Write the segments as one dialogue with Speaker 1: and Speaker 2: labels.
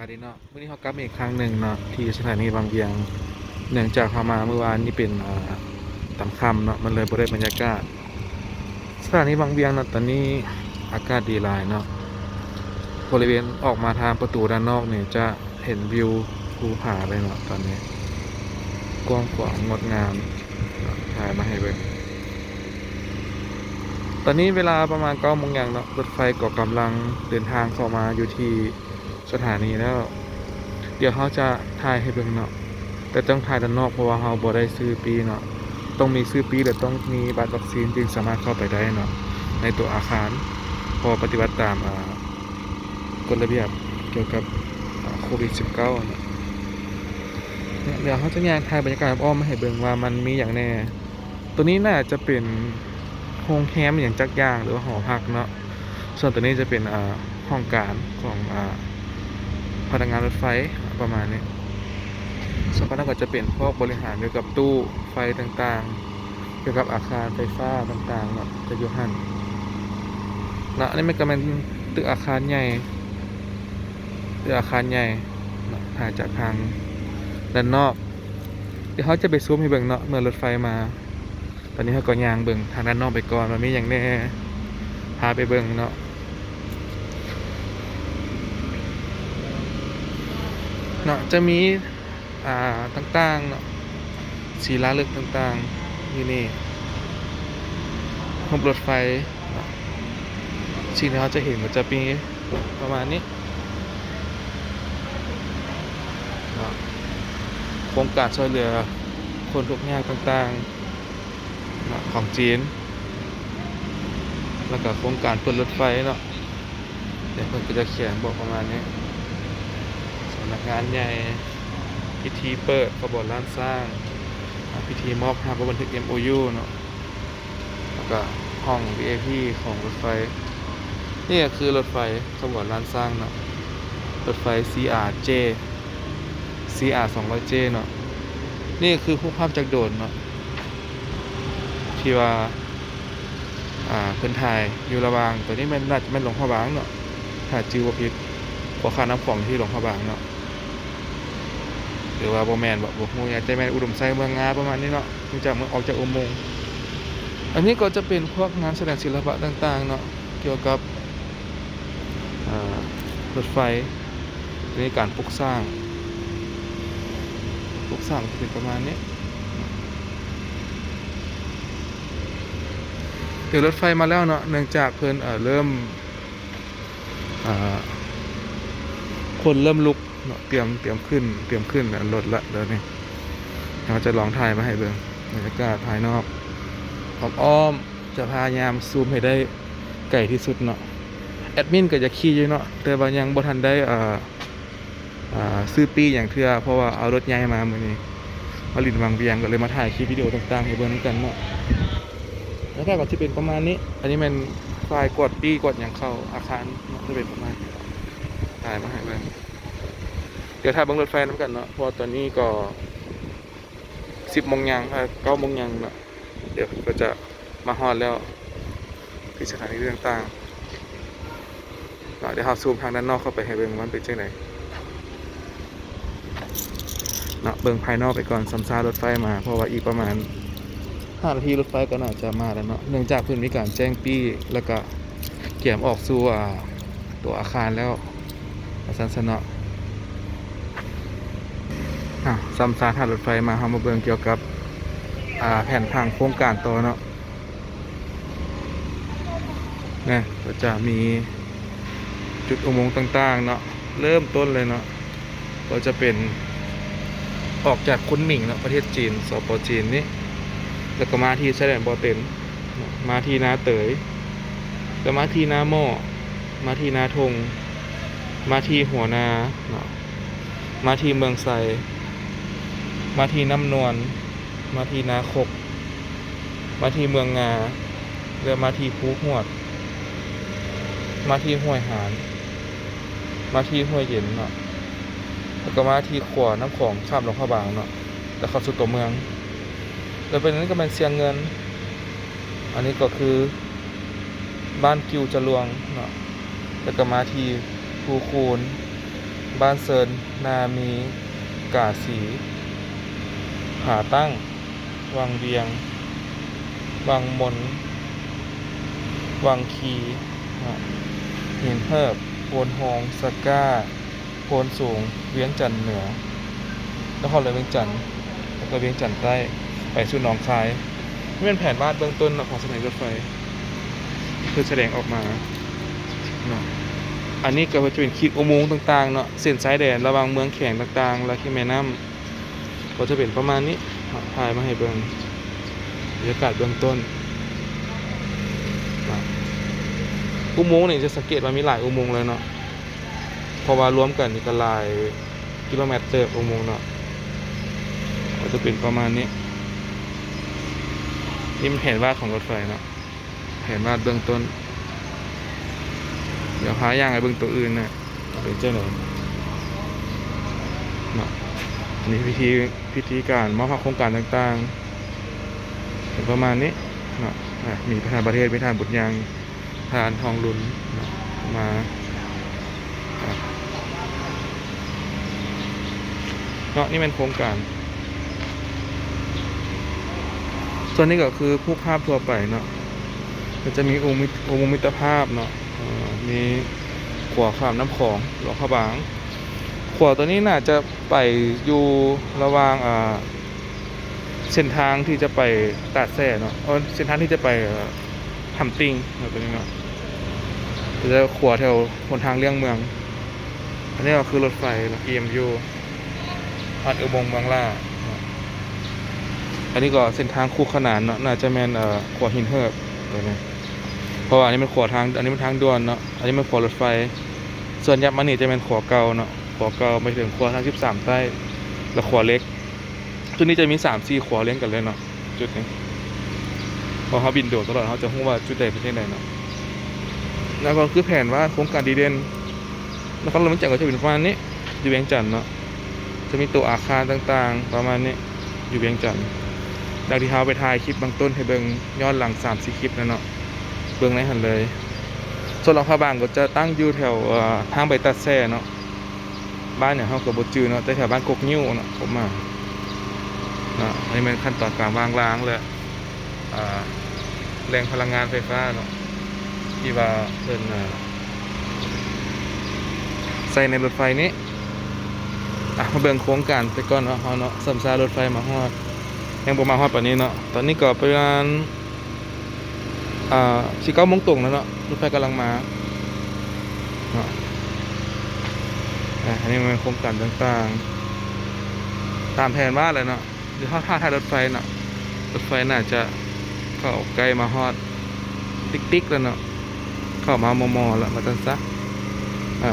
Speaker 1: ายดีเนาะวันนี้เขากลับมาอีกครั้งหนึ่งเนาะที่สถานีบางเวียง เนื่องจากเขามาเมื่อวานนี้เป็นอ่าตำค่ำเนาะมันเลยบริบรรยากาศ สถานีบางเวียงเนาะตอนนี้อากาศดีหลายเนาะบริเวณออกมาทางประตูด้านนอกเนี่ยจะเห็นวิวภูผาเลยเนาะตอนนี้กว้างขวางงดงามถ่ายมาให้เบิ่งตอนนี้เวลาประมาณเก้าโมงย่างเนาะรถไฟก็กำลังเดินทางเข้ามาอยู่ที่ สถานีแล้ว เดี๋ยวเขาจะถ่ายให้เบิ่งเนาะแต่ต้องถ่ายด้านนอกเพราะว่าเขาบ่ได้ซื้อปีเนาะต้องมีซื้อปีและต้องมีบัตรวัคซีนจึงสามารถเข้าไปได้เนาะในตัวอาคาร พอปฏิบัติตามกฎระเบียบเกี่ยวกับโควิด -19 เนาะเนี่ยเดี๋ยวเขาจะแยงถ่ายบรรยากาศอ้อมมาให้เบิ่งว่ามันมีอย่างแน่ ตัวนี้น่าจะเป็นโฮงแฮมอย่างจักย่างหรือว่าหอพักเนาะส่วนตัวนี้จะเป็นห้องการของอ พนักงานรถไฟประมาณนี้ส่วนข้าถ้าก็จะเป็นพวกบริหารเกี่ยวกับตู้ไฟต่างๆ เกี่ยวกับอาคารไฟฟ้าต่างๆเนาะจะอยู่หันนะอันนี้มันก็เป็นตึกอาคารใหญ่ตึกอาคารใหญ่เนาะถ่ายจากทางด้านนอก เดี๋ยวเขาจะไปซูมให้เบิ่งเนาะเมื่อรถไฟมา ตอนนี้เขาก็ยางเบิ่งทางด้านนอกไปก่อนมันมีอย่างแน่พาไปเบิ่งเนาะเนาะจะมีอ่าต่างๆเนาะสีล้าลึกต่างๆอยู่นี่ขบรถไฟเนาะสิ่งที่เขาจะเห็นมันจะมีประมาณนี้เนาะโครงการช่วยเหลือคนทุกข์ยากต่างๆเนาะของจีน แล้วก็โครงการเปิดรถไฟเนาะเดี๋ยวเพิ่นก็จะเขียนบอกประมาณนี้ำนักงานใหญ่ พิธีเปิดขบวนล้านสร้าง พิธีมอบหาบันทึก MOU เนาะแล้วก็ห้อง VIP ของรถไฟ นี่คือรถไฟขบวนล้านสร้างเนาะรถไฟ CRJ CR 200J เนาะนี่คือผู้ภาพจากโดรนเนาะที่ว่าอ่าเพิ่นถ่ายอยู่ระวางตัวนี้มันน่าจะเป็นหลงพ่อบางเนาะถ้าจื้อว่าผิดบ่ค่าน้ำของที่หลงพ่อบางเนาะ หรือว่าบ่แมนบ่บ่ฮู้อยากจะแม่นอุดมไซเมืองงาประมาณนี้เนาะมาจากเมืองออกจากอุโมงค์อันนี้ก็จะเป็นพวกงานแสดงศิลปะต่างๆเนาะเกี่ยวกับรถไฟในการปลูกสร้างปลูกสร้างเป็นประมาณนี้เดี๋ยวรถไฟมาแล้วเนาะเนื่องจากเพิ่นเเริ่มคนเริ่มลุก เตรียมเตรียมขึ้น เตรียมขึ้นรถละเดี๋ยวนี้เราจะลองถ่ายมาให้เบิ่งบรรยากาศภายนอกอ้อมๆจะพยายามซูมให้ได้ไกลที่สุดเนาะแอดมินก็จะขี่อยู่เนาะแต่ว่ายังบ่ทันได้อ่าอ่าซื้อปีอย่างเทื่อเพราะว่าเอารถใหญ่มามื้อนี้มาลินวางเวียงก็เลยมาถ่ายคลิปวิดีโอต่างๆให้เบิ่งนำกันเนาะแล้วถ้าก็สิเป็นประมาณนี้ อันนี้มันไฟกดปีกดอย่างเข้าอาคารจะเป็นประมาณถ่ายมาให้เบิ่ง เดี๋ยวถ่าบิ่งรถไฟน้ำกันเนาะเพราะตอนนี้ก็10โมงยังเอ่อ9โมงยังเนาะเดี๋ยวก็จะมาฮอดแล้วที่สถานีต่างๆเนาะเดี๋ยวเราซูมทางด้านนอกเข้าไปให้เบิ่งมันเป็นจังไดเนาะเบิ่งภายนอกไปก่อนซัมซารถไฟมาเพราะว่าอีกประมาณ5นาทีรถไฟก็น่าจะมาแล้วเนาะเนื่องจากเพิ่นมีการแจ้งปี้แล้วก็เกี่ยมออกสู่อ่าตัวอาคารแล้วสันสนเนาะ อะซัมซาทางรถไฟมาเฮามาเบิ่งเกี่ยวกับ อ่าแผนทางโครงการต่อเนาะเนี่ยก็จะมีจุดอุโมงค์ต่าง ๆ เนาะเริ่มต้นเลยเนาะก็จะเป็นออกจากคุนหมิงเนาะประเทศจีนสปจีนนี่แล้วก็มาที่ชายแดนบอเต็นมาที่นาเตยก็มาที่นาหม้อมาที่นาทง มาที่หัวนาเนาะมาที่เมืองไซ มาทีน้ำนวล มาทีนาคก มาทีเมืองงาแล้วมาทีภูหวด มาทีห้วยหาน มาทีห้วยเย็นเนาะ แล้วก็มาทีขวาน้ำของข้ามหลวงพระบางเนาะ แล้วเข้าสู่ตัวเมือง แล้วเป็นนั้นก็เป็นเสียงเงิน อันนี้ก็คือบ้านกิวจรวงเนาะ แล้วก็มาทีภูคูน บ้านเซินนามี กาสี ผาตั้ง วังเวียง วังมน วังคีหินเหิบโพนโฮงสก้าโพนสูง เวียงจันทน์เหนือนครหลวงเวียงจันทน์แล้วก็เวียงจันทน์ใต้ไปสู่หนองคายนี่เป็นแผนวาดเบื้องต้นของสถานีรถไฟ คือแสดงออกมาเนาะอันนี้ก็จะเป็นคิดอุโมงค์ต่างๆเนาะเส้นสายแดนระหว่างเมืองแข็งต่างๆ และที่แม่น้ำ ก็จะเป็นประมาณนี้เอาถ่ายมาให้เบิ่งบรรยากาศเบื้องต้นอุโมงค์นี่จะสังเกตว่ามีหลายอุโมงค์เลยเนาะเพราะว่ารวมกันนี่ก็หลายกิโลเมตรเติบอุโมงค์เนาะก็จะเป็นประมาณนี้นี่มันแผนวาดของรถไฟเนาะแผนวาดเบื้องต้น เดี๋ยวพาย่างไอ้เบื้องตัวอื่นนะเป็นเจ้าหนูเนา อันนี้พิธีพิธีการมอบโครงการต่างๆเป็นประมาณนี้เนาะมีประธานประเทศประธานบุตรยางประธานทองลุนเนาะมาเนาะนี่เป็นโครงการ ส่วนนี้ก็คือผู้ภาพทั่วไปเนาะมันจะมีองค์มิตรภาพเนาะมีขวาข้ามน้ำของหลวงพระบาง ขวตัวนี้น่าจะไปอยู่ระหว่างเส้นทางที่จะไปตาดแซ่เนาะเส้นทางที่จะไปทำติงเนาะตัวนี้เนาะจะขัวแถวหนทางเลี่ยงเมือง อันนี้ก็คือรถไฟเนาะ EMU อัดอุโมงบางล่า อันนี้ก็เส้นทางคู่ขนานเนาะน่าจะแมนเอ่อขวหินเหิบตัวนี้เพราะว่าอันนี้มันขัวทาง อันนี้มันทางด่วนเนาะ อันนี้มันขัวรถไฟ ส่วนยับมันนี่จะเป็นขัวเก่าเนาะ ขวเก่าไปถึงขวทาง13ใต้ แล้วขวเล็ก จุดนี้จะมี3 4ขวเลี้ยงกันเลยเนาะจุดนี้พอเขาบินโดดตลอดเขาจะรู้ว่าจุดใดเป็นที่ใดเนาะแล้วก็คือแผนว่าโครงการดีเด่นแล้วก็เราไม่จังก็จะเป็นประมาณนี้อยู่เวียงจันทน์เนาะจะมีตัวอาคารต่างๆ ประมาณนี้อยู่เวียงจันทน์ดังที่เขาไปถ่ายคลิปบางต้นให้เบิงย้อนหลังสามสี่คลิปแล้วเนาะเบิงในหันเลยส่วนหลังพระบางก็จะตั้งอยู่แถวทางไปตัดแซ่เนาะ บ้านเนี่ยเขากับบจือเนาะแต่แถวบ้านกกนิ้วเนาะผมมาเนาะอันนี้เป็นขั้นตอนการวางรางเลยอ่าแรงพลังงานไฟฟ้าเนาะที่ว่าเพิ่นอ่าใส่ในรถไฟนี้อะมาเบิ่งโครงการไปก่อนเนาะเขาเนาะสัมซารถไฟมาฮอดยังประมาฮอดปานนี้เนาะตอนนี้ก็ประมาณอ่าสี่เก้าโมงตรงแล้วเนาะรถไฟกำลังมาเนาะ อะอันนี้มันโครงการต่างๆ ตามแผนว่าเลยเนาะหรือถ้าท่าท่ารถไฟเนาะรถไฟน่าจะเข้าใกล้มาฮอดติ๊กๆแล้วเนาะเข้ามามอมอแล้วมาตันซะอ่า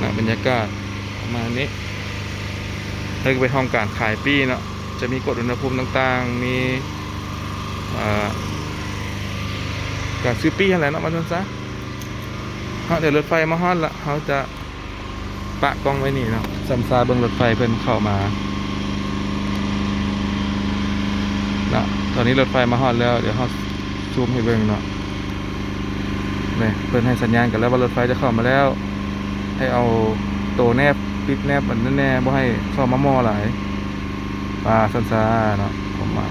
Speaker 1: นะบรรยากาศประมาณนี้แล้วก็ไปห้องการขายปีเนาะจะมีกฎอุณหภูมิต่างๆ มีอ่าการซื้อปีอะไรเนาะมาจนซะ ฮะเดี๋ยวรถไฟมาฮอดละเขาจะปะกล้องไว้นี่เนาะซัมซาเบิงรถไฟเพิ่นเข้ามาเนาะตอนนี้รถไฟมาฮอดแล้ว เดี๋ยวเขาซูมให้เบิ่งเนาะเนี่ยเพิ่นให้สัญญาณกันแล้วว่ารถไฟจะเข้ามาแล้ว ให้เอาโตแนบปิดแนบอันนั้นแน่บ่ให้เข้ามามอหลายปลาซันซาเนาะผมมา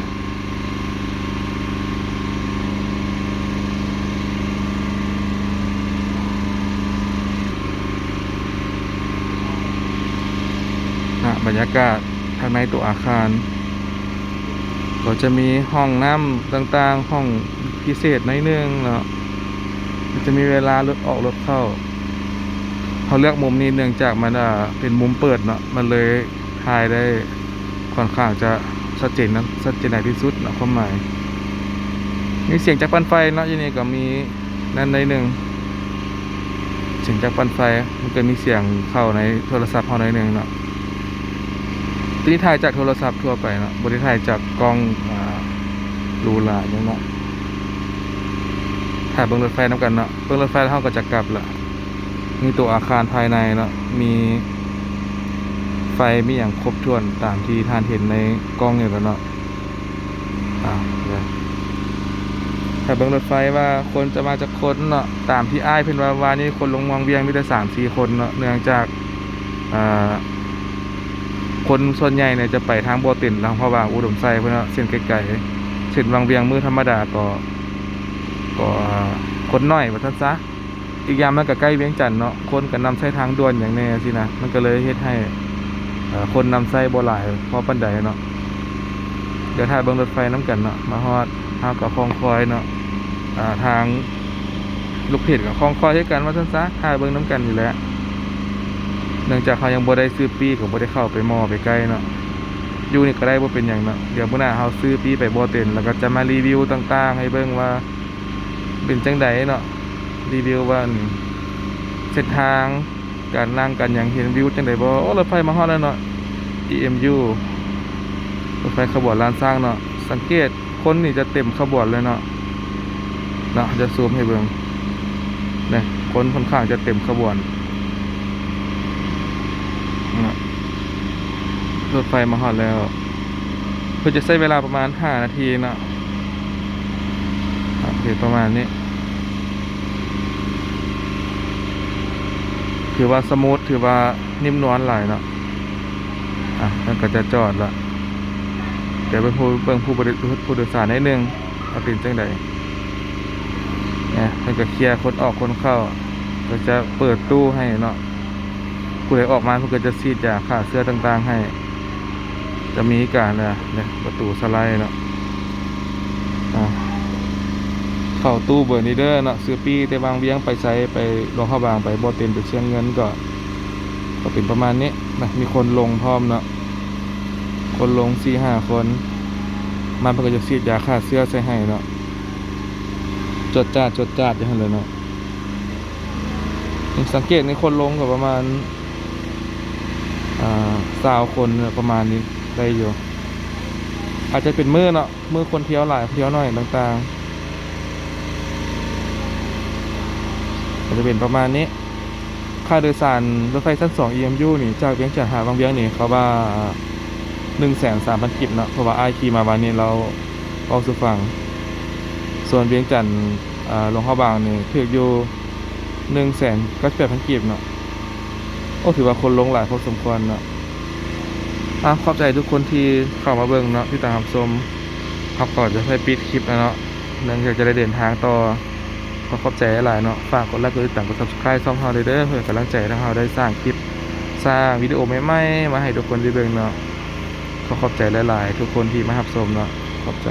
Speaker 1: บรรยากาศภายในตัวอาคาร ก็จะมีห้องน้ำต่างๆ ห้องพิเศษในอยหนึงเนาะจะมีเวลารถออกรถเข้าเขาเลือกมุมนี้เนื่องจากมันเป็นมุมเปิดเนาะมันเลยถ่ายได้ค่อนข้างจะชัดเจนนะชัดเจนในที่สุดเนาะความหมายมีเสียงจากปันไฟเนาะอยี่นี่ก็มีนั่นในหนึ่งเสียงจากปันไฟมันก็มีเสียงเข้าในโทรศัพท์เข้าในหนึ่งเนาะ ทีนี้ถ่ายจากโทรศัพท์ทั่วไปเนาะบริถ่ายจากกล้องอรูลาย่างเนาะถ่ายเบิ้งรถไฟน้ำกันเนาะเบิ้งรถไฟแล้วเราก็จะกลับละมีตัวอาคารภายในเนาะมีไฟมีอย่างครบถ้วนตามที่ท่านเห็นในกล้องอยู่แล้วเนาะอ่าเดี๋ยวถ้าเบิ่งรถไฟว่าคนจะมาจากคนเนาะตามที่อ้ายเพิ่นว่าวานี่คนลงวังเวียงมีแต่3 4คนเนาะเนื่องจากอ่า คนส่วนใหญ่เนี่ยจะไปทางบ่อตินทางพระบางอุดมไซเพิ่นเนะเส้นไกลๆเส้นวังเวียงมือธรรมดาก็ก็คนน้อยว่าซั่นซะอีกอย่างมันก็ใกล้เวียงจันทน์เนาะคนก็นำใช้ทางด่วนอย่างแน่สินะมันก็เลยเฮ็ดให้คนนำใช้บ่หลายพอปานใดเนาะเดี๋ยวถ้าเบิ่งรถไฟนํกันเนาะมาฮอดเฮาก็คองคอยเนาะอ่าทางลูกเพจกับคลองคอยให้กันว่าซั่นซะถ่ายเบิ่งน้ำกันอยู่แล้ว เนื่องจากเขายังบ่ได้ซื้อปีก็บ่ได้เข้าไปมอไปใกล้เนาะอยู่นี่ก็ได้บ่เป็นหยังเนาะเดี๋ยวมื้อหน้าเฮาซื้อปีไปบ่เต็นแล้วก็จะมารีวิวต่างๆ ให้เบิ่งว่าเป็นจังไดเนาะรีวิวว่าเส้นทางการนั่งกันหยังเห็นวิวจังไดบ่โอ้รถไฟมาฮอดแล้วเนาะ EMU รถไฟขบวนลานสร้างเนาะสังเกตคนนี่จะเต็มขบวนเลยเนาะเนาะจะซูมให้เบิ่งเนี่ยคนค่อนข้างจะเต็มขบวนเนาะ รถไฟมาฮอดแล้ว เพื่อจะใช้เวลาประมาณ5นาทีเนาะโอเคประมาณนี้ ถือว่าสมูทถือว่านิ่มนวลหลายเนาะอะมันก็จะจอดละเดี๋ยวไปพูเบิ่งผู้บริผู้โดยสารนิดนึงเอาเป็นจังใดเนี่ยมันก็เคลียร์คนออกคนเข้า ก็จะเปิดตู้ให้เนาะผู้ใดออกมาเพื่อก็จะซีดยาฆ่าเสื้อต่างๆให้ จะมีการนี่ยเนี่ยประตูสไลด์เนาะเข้าตู้เบอร์นีเด้อเนาะซื้อปีแต่บางเวียงไปใช้ไปลงเข้าบางไปบ่เต็นไปเชียงเงินก็ ก็เป็นประมาณนี้นะมีคนลงพร้อมเนาะคนลงสี่ห้าคน มันเพื่อจะซีดยาฆ่าเสื้อใส่ให้เนาะจดจ้าจดจ้าอย่างนั้นเลยเนาะสังเกตในคนลงกับประมาณอ่าสาวคนประมาณนี้ ได้อยู่ อาจจะเป็นมือเนาะมือคนเที่ยวหลายเที่ยวหน่อยต่างๆอาจจะเป็นประมาณนี้ ค่าโดยสารรถไฟชั้นสอง EMU นี่จากเวียงจันทร์หาบางเวียงนี่เขาว่าหนึ่งแสนสามพันกิบเนาะเพราะว่าไอายขี่มาวันนี้เราเอาสุฟัง ส่วนเวียงจันทร์หลวงพ่อบางนี่ถืออยู่หนึ่งแสนก็แปดพันกีบเนาะโอ้ถือว่าคนลงหลายพอสมควรเนาะ อะขอบใจทุกคนที่เข้ามาเบิ่งเนาะที่ตามชมครับก่อนจะไปปิดคลิปนะเนาะเนื่องจากจะได้เดินทางต่อก็ขอบใจหลายเนาะฝากกดไลค์กดติดตามกด subscribe ช่องเฮาเลยเด้อเพื่อกำลังใจทางเฮาได้สร้างคลิปสร้างวิดีโอใหม่ๆมาให้ทุกคนได้เบิ่งเนาะขอขอบใจหลายๆ ทุกคนที่มารับชมเนาะขอบใจ